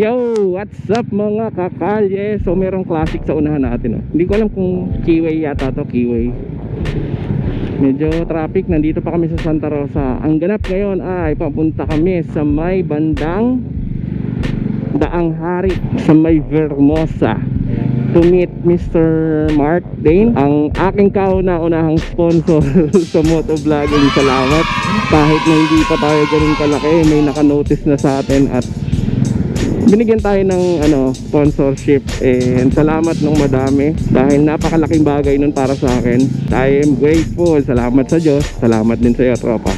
Yo, what's up mga kakalye? So merong classic sa unahan natin oh. Hindi ko alam kung keyway yata to, keyway Medyo traffic, nandito pa kami sa Santa Rosa Ang ganap ngayon ay papunta kami sa may bandang Daang Hari Sa may Vermosa To meet Mr. Mark Dane Ang aking kauna-unahang sponsor sa motovlogging Salamat Kahit na hindi pa tayo ganun kalaki May nakanotice na sa atin at binigyan tayo ng ano sponsorship and salamat nung madami dahil napakalaking bagay nun para sa akin. I am grateful. Salamat sa Diyos. Salamat din sa iyo tropa.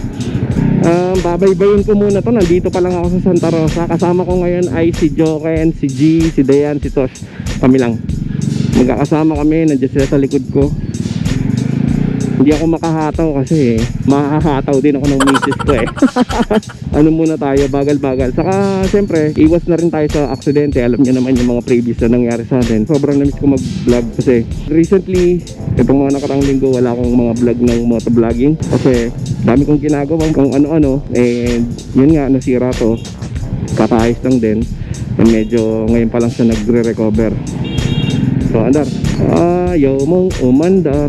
Um, babaybayin ko muna to. Nandito pa lang ako sa Santa Rosa. Kasama ko ngayon ay si Joken, si G, si Dayan, si Tosh. Kami lang. Magkakasama kami. Nandiyan sila sa likod ko hindi ako makahataw kasi makahataw din ako ng misis ko eh. Ano muna tayo bagal-bagal. Saka siyempre iwas na rin tayo sa aksidente. Alam niyo naman yung mga previous na nangyari sa atin. Sobrang namiss ko mag vlog kasi recently itong mga nakarang linggo wala akong mga vlog ng motovlogging. Kasi dami kong ginagawa kung ano-ano. And yun nga nasira to. Kakayos lang din. And medyo ngayon pa lang siya nagre-recover. So andar. Ayaw mong umandar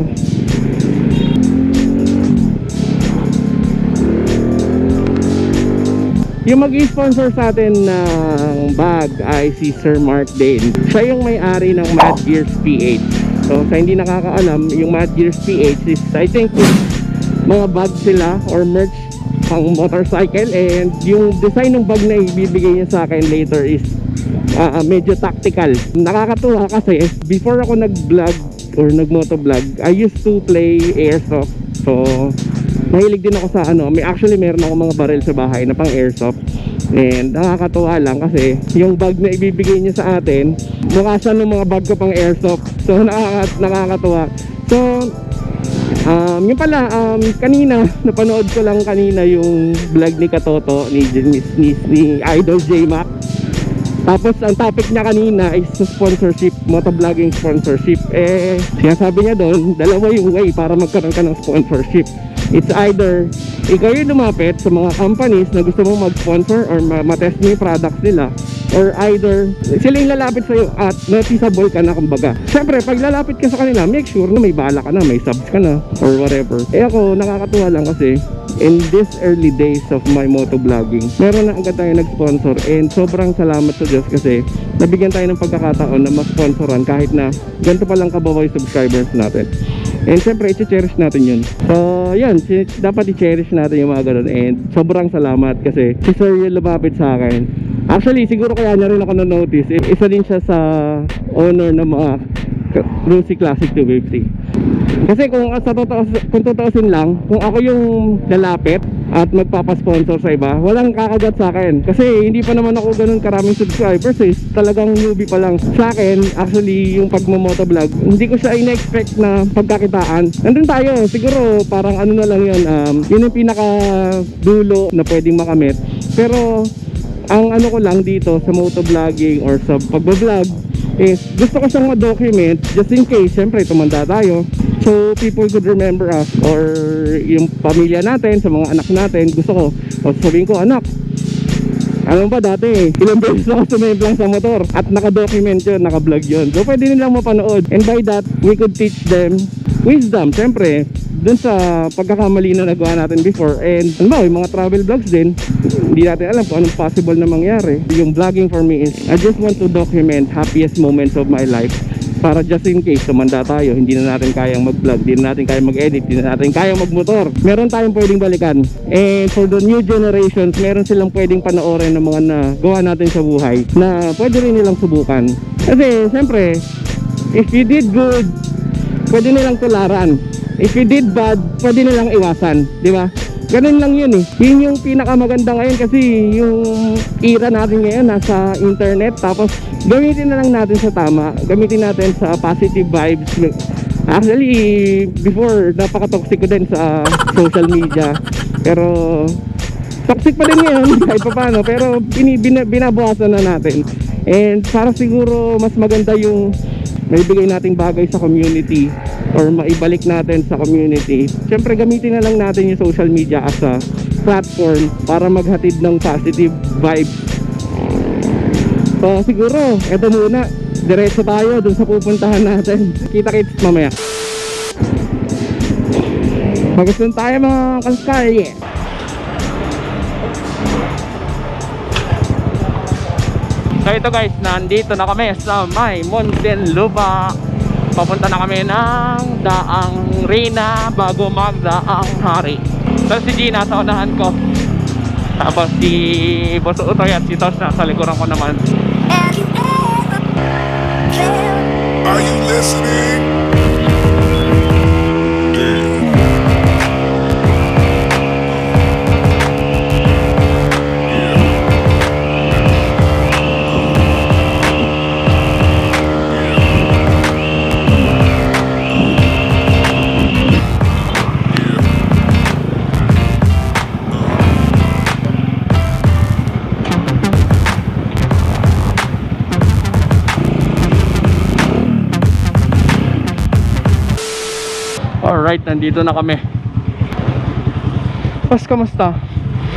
Yung mag-sponsor sa atin ng bag ay si Sir Mark Dane. Siya yung may-ari ng Mad Gears PH. So sa hindi nakakaalam, yung Mad Gears PH is I think mga bag sila or merch pang motorcycle and yung design ng bag na ibibigay niya sa akin later is ah, medyo tactical. Nakakatuwa kasi before ako nag-vlog or nag-motovlog, I used to play airsoft. So mahilig din ako sa ano, may actually meron ako mga barrel sa bahay na pang airsoft. And nakakatuwa lang kasi yung bag na ibibigay niya sa atin, mukha siya ng mga bag ko pang airsoft. So nakaka nakakatuwa. So um, yung pala um, kanina napanood ko lang kanina yung vlog ni Katoto ni ni, ni, ni Idol J Mac. Tapos ang topic niya kanina is sponsorship, motovlogging sponsorship. Eh, sinasabi niya doon, dalawa yung way para magkaroon ka ng sponsorship. It's either ikaw yung lumapit sa mga companies na gusto mong mag-sponsor or ma- matest mo yung products nila or either sila yung lalapit sa'yo at noticeable ka na kumbaga. Siyempre, pag lalapit ka sa kanila, make sure na may bala ka na, may subs ka na or whatever. Eh ako, nakakatuwa lang kasi in this early days of my motovlogging, meron na agad tayo nag-sponsor and sobrang salamat sa Diyos kasi nabigyan tayo ng pagkakataon na ma-sponsoran kahit na ganito pa lang kababaw yung subscribers natin. And syempre, i-cherish natin yun. So, yun, dapat i-cherish natin yung mga ganun. And sobrang salamat kasi si Sir yung lumapit sa akin. Actually, siguro kaya niya rin ako na-notice. I- Isa din siya sa owner ng mga Lucy Classic 250. Kasi kung sa totoo, kung totoosin lang, kung ako yung lalapit at magpapasponsor sa iba, walang kakagat sa akin. Kasi hindi pa naman ako ganun karaming subscribers eh. Talagang newbie pa lang. Sa akin, actually, yung pagmamotovlog, hindi ko siya in-expect na pagkakitaan. Nandun tayo, siguro parang ano na lang yun, um, yun yung pinaka dulo na pwedeng makamit. Pero, ang ano ko lang dito sa motovlogging or sa pagbablog is gusto ko siyang ma-document just in case, syempre tumanda tayo. So people could remember us or yung pamilya natin, sa mga anak natin, gusto ko, o sabihin ko, anak, alam ba dati, ilang beses ako sumemplang sa motor at naka-document yun, naka-vlog yun. So pwede nilang mapanood. And by that, we could teach them wisdom, syempre, dun sa pagkakamali na nagawa natin before. And ano ba, yung mga travel vlogs din, hindi natin alam kung anong possible na mangyari. Yung vlogging for me is, I just want to document happiest moments of my life para just in case tumanda tayo, hindi na natin kayang mag-vlog, hindi na natin kayang mag-edit, hindi na natin kayang magmotor. Meron tayong pwedeng balikan. And for the new generations, meron silang pwedeng panoorin ng mga nagawa natin sa buhay na pwede rin nilang subukan. Kasi, siyempre, if you did good, pwede nilang tularan. If you did bad, pwede nilang iwasan. Di ba? Ganun lang yun eh. Yun yung pinakamaganda ngayon kasi yung era natin ngayon nasa internet. Tapos gamitin na lang natin sa tama. Gamitin natin sa positive vibes. Actually, before, napaka-toxic ko din sa social media. Pero, toxic pa din ngayon kahit pa paano. Pero, bini, bina, binabawasan na natin. And para siguro mas maganda yung maibigay nating bagay sa community or maibalik natin sa community. Siyempre gamitin na lang natin yung social media as a platform para maghatid ng positive vibes So siguro, eto muna. Diretso tayo dun sa pupuntahan natin. Kita-kits mamaya. Magustuhan tayo mga kalkalye. So ito guys, nandito na kami sa may Muntinlupa. Papunta na kami ng Daang Rina bago magdaang hari. So si Gina sa unahan ko. Tapos si Boss Utoy at si Tos nasa likuran ko naman. Are you listening? Alright, nandito na kami. Boss, kamusta?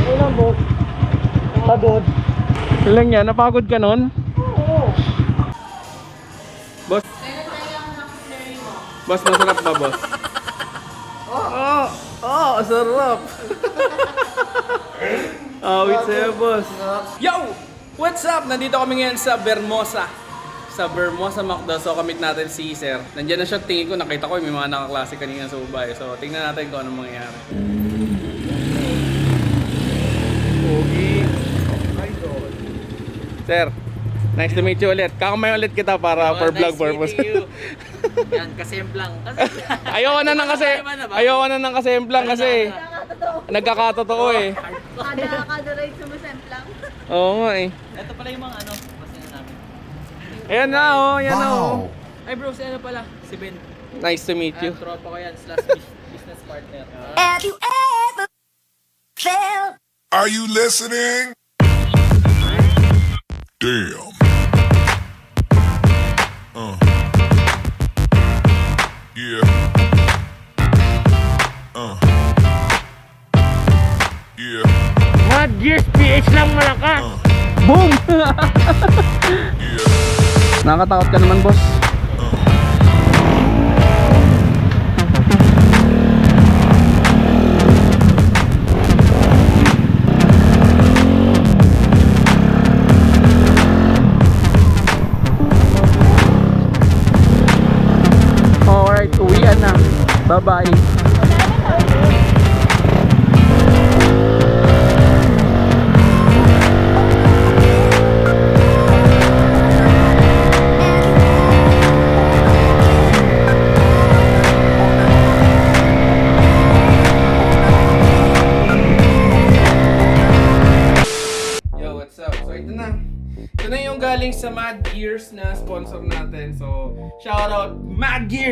Ilan mo? Pagod. Ilang yan? Napagod ka nun? Boss? Boss, masarap ba, boss? Oh, oh, sarap. Awit sa'yo, boss. Yo! What's up? Nandito kami ngayon sa Bermosa. Sa Bermosa Macdo. So, kamit natin si Sir. Nandiyan na siya. Tingin ko, nakita ko may mga nakaklase kanina sa Ubay. So, tingnan natin kung anong mangyayari. Pogi. Sir, nice to meet you ulit. Kakamay ulit kita para for vlog purpose. Yan, kasemplang. Kasi, ayoko na ng kasi, ayoko na ng kasemplang kasi nagkakatotoo eh. kada kada ride sumasemplang? Oo nga eh. ito pala yung mga ano. Ayan na oh, ayan na oh. Ay bro, si ano pala? Si Ben. Nice to meet you. Ayan, tropa ko yan, slash bus- business partner. Have you ever felt Are you listening? Damn. Uh. Yeah. Uh. Yeah. Mad Gears PH lang malakas. Uh. Boom! Nakakatakot ka naman, boss.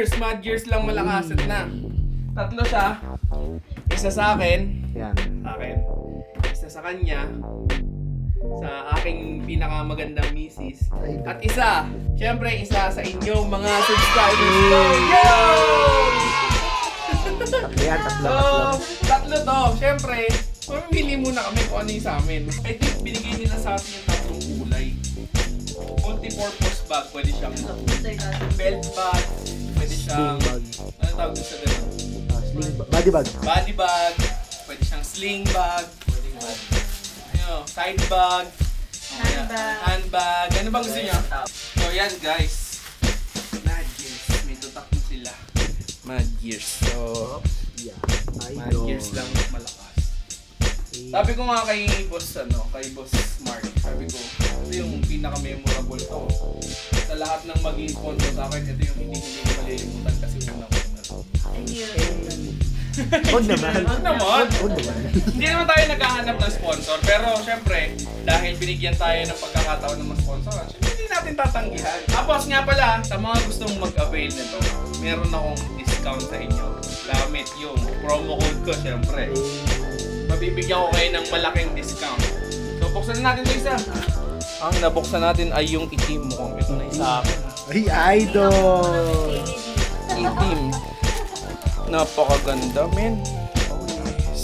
Mad Gears! Mad Gears lang malakasan na. Tatlo siya. Isa sa akin. Yan. Sa akin. Isa sa kanya. Sa aking pinakamagandang misis. At isa, syempre isa sa inyong mga subscribers ko. Yo! Yan, So, tatlo to. Siyempre, mamimili muna kami kung ano yung sa amin. I think binigay nila sa atin yung tatlong kulay. Multi-purpose bag. Pwede siyang belt bag. Siyang... Ano tawag doon sa ganun? Body bag. Body bag. Pwede siyang sling bag. Pwede bag. Ano, side bag. Handbag. Handbag. Ano bang gusto niyo? So, yan guys. Mad Gears. May tutak mo sila. Mad Gears. So, Yeah. Mad Gears lang malakas. Sabi ko nga kay boss ano, kay boss Mark, sabi ko, ito yung pinaka-memorable to. Sa lahat ng maging sponsor sa akin, ito yung hindi hindi ko malilimutan kasi una ko na to. Huwag naman. Ano naman? Huwag naman. hindi naman tayo naghahanap ng sponsor, pero syempre, dahil binigyan tayo ng pagkakataon ng sponsor, syempre hindi natin tatanggihan. Tapos nga pala, sa mga gustong mag-avail nito, meron akong discount sa inyo. Gamit yung promo code ko, syempre. Mabibigyan ko kayo ng malaking discount. So, buksan na natin ito isa. Ang nabuksan natin ay yung itim mo. Ito na isa akin. Ay, idol! Itim. Napakaganda, men. Oh yes.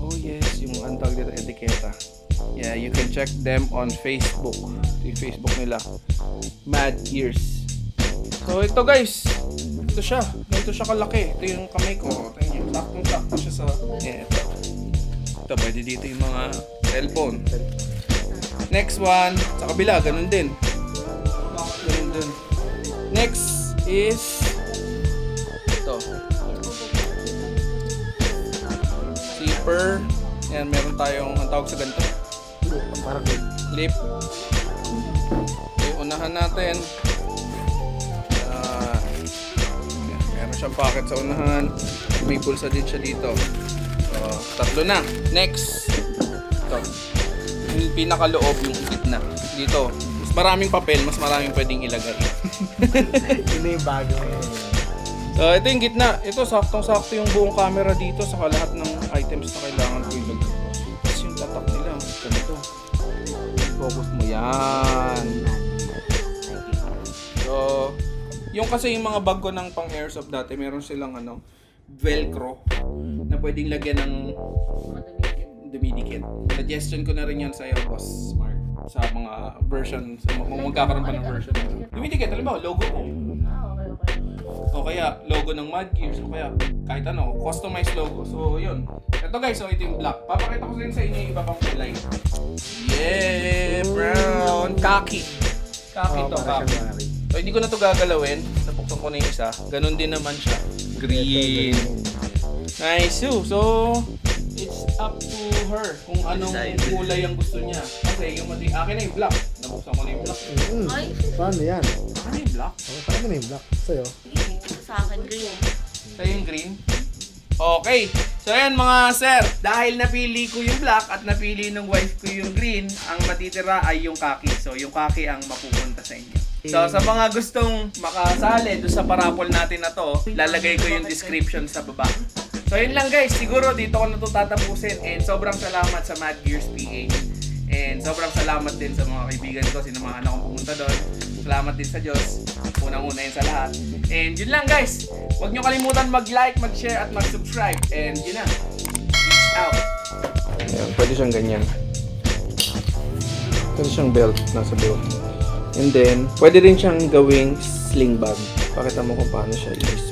Oh yes, yung antag dito etiketa. Yeah, you can check them on Facebook. Ito yung Facebook nila. Mad Gears. So ito guys, ito siya. Ganito siya kalaki. Ito yung kamay ko. Ito yung saktong-sakto siya sa... Yeah, ito. Ito, pwede dito yung mga cellphone. Next one, sa kabila, ganun din. Ganun din. Next is ito. Zipper. Yan, meron tayong, ang tawag sa ganito, Parang clip. Okay, unahan natin. Ah, yan, meron siyang pocket sa unahan. May bulsa din siya dito. So, tatlo na. Next. Ito. Yung pinakaloob, yung gitna. Dito. Mas maraming papel, mas maraming pwedeng ilagay. yun na yung bago. So, ito yung gitna. Ito, saktong-sakto yung buong camera dito sa lahat ng items na kailangan ko ilagay. Tapos yung tatak nila, ganito. Focus mo yan. So, yung kasi yung mga bag ko ng pang airsoft dati, meron silang ano, velcro na pwedeng lagyan ng dumidikit. Suggestion ko na rin yan sa iyo, boss Mark. Sa mga version, sa mga, kung magkakaroon pa ng version. Dumidikit, alam mo, logo ko. O kaya logo ng Mad Gears o kaya kahit ano, customized logo. So yun. Ito guys, so ito yung black. Papakita ko rin sa inyo yung iba pang kulay. Yeah, brown, khaki. Khaki Oh, to, Mari. So hindi ko na to gagalawin. Napuksan ko na yung isa. Ganon din naman siya. Green. Nice. So, so it's up to her kung anong kulay ang gusto niya. Kasi yung mati, akin na yung black. Nabuksan ko na yung black. Mm, Ay, paano yan? Akin na yung black. Oh, paano na yung black? Sa'yo? sa akin green. Sa'yo yung green? Okay. So ayan mga sir, dahil napili ko yung black at napili ng wife ko yung green, ang matitira ay yung kaki. So yung kaki ang mapupunta sa inyo. So sa mga gustong makasali doon sa parapol natin na to, lalagay ko yung description sa baba. So yun lang guys, siguro dito ko na to tatapusin and sobrang salamat sa Mad Gears PH. And sobrang salamat din sa mga kaibigan ko, sinamahan akong pumunta doon. Salamat din sa Diyos. Unang-una yun sa lahat. And yun lang guys. Huwag nyo kalimutan mag-like, mag-share, at mag-subscribe. And yun na. Peace out. Ayan, pwede siyang ganyan. Pwede siyang belt. Nasa belt. And then, pwede rin siyang gawing sling bag. Pakita mo kung paano siya i-switch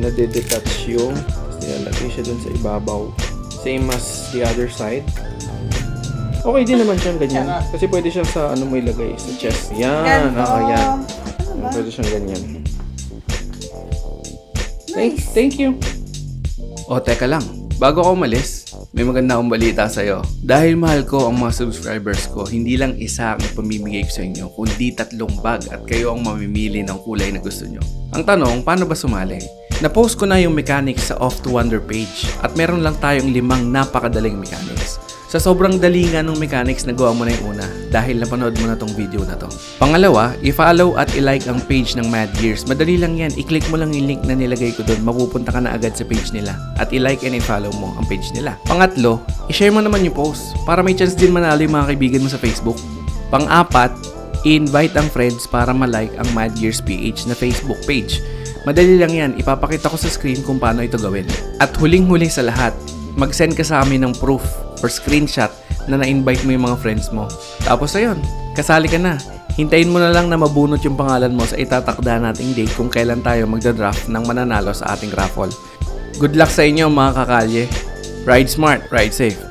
nade-detach yung nilalagay siya dun sa ibabaw. Same as the other side. Okay din naman siyang ganyan. Kasi pwede siyang sa ano mo ilagay, sa chest. Yan, oo, yan. Pwede siyang ganyan. Thank, thank you. O, teka lang. Bago ako umalis, may maganda akong balita sa'yo. Dahil mahal ko ang mga subscribers ko, hindi lang isa ang pamimigay ko sa inyo, kundi tatlong bag at kayo ang mamimili ng kulay na gusto nyo. Ang tanong, paano ba sumali? Na-post ko na yung mechanics sa Off to Wonder page at meron lang tayong limang napakadaling mechanics. Sa sobrang dali nga ng mechanics, nagawa mo na yung una dahil napanood mo na tong video na to. Pangalawa, i-follow at i-like ang page ng Mad Gears. Madali lang yan. I-click mo lang yung link na nilagay ko doon. Mapupunta ka na agad sa page nila. At i-like and i-follow mo ang page nila. Pangatlo, i-share mo naman yung post para may chance din manalo yung mga kaibigan mo sa Facebook. Pang-apat, i-invite ang friends para ma-like ang Mad Gears PH na Facebook page. Madali lang yan, ipapakita ko sa screen kung paano ito gawin. At huling-huli sa lahat, mag-send ka sa amin ng proof or screenshot na na-invite mo yung mga friends mo. Tapos ayun, kasali ka na. Hintayin mo na lang na mabunot yung pangalan mo sa itatakda nating date kung kailan tayo magda-draft ng mananalo sa ating raffle. Good luck sa inyo mga kakalye. Ride smart, ride safe.